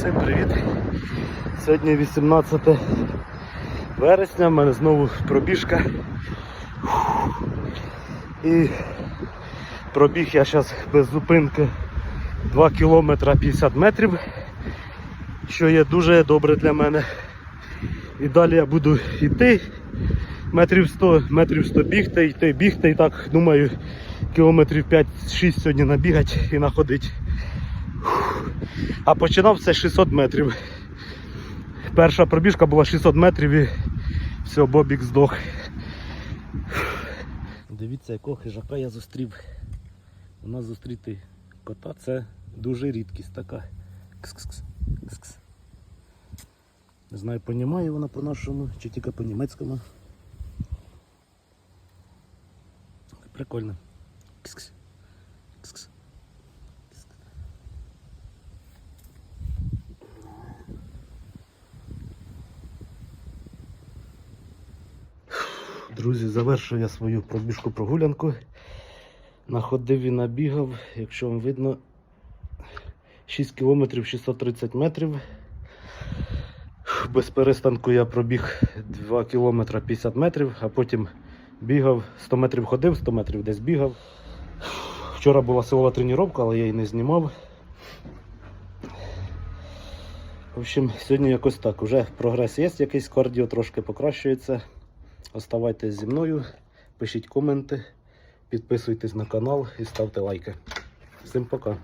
Всім привіт! Сьогодні 18 вересня, в мене знову пробіжка. І пробіг я зараз без зупинки 2 кілометра 50 метрів, що є дуже добре для мене. І далі я буду йти метрів 100, метрів 100 бігти, йти, бігти і так думаю кілометрів 5-6 сьогодні набігати і находити. А починав це 600 метрів. Перша пробіжка була 600 метрів і все, Бобік здох. Дивіться, якого хижака я зустрів. У нас зустріти кота це дуже рідкість така. Кс-кс-кс. Кс-кс. Не знаю, понімає вона по-нашому чи тільки по-німецькому. Прикольно. Друзі, завершую я свою пробіжку прогулянку. Находив і набігав, якщо вам видно, 6 кілометрів 630 метрів. Без перестанку я пробіг 2 кілометри 50 метрів, а потім бігав 100 метрів ходив, 100 метрів десь бігав. Вчора була силова тренування, але я її не знімав. В общем, сьогодні якось так. Уже прогрес є, якийсь кардіо трошки покращується. Оставайтесь зі мною, пишіть коменти, підписуйтесь на канал і ставте лайки. Всім пока.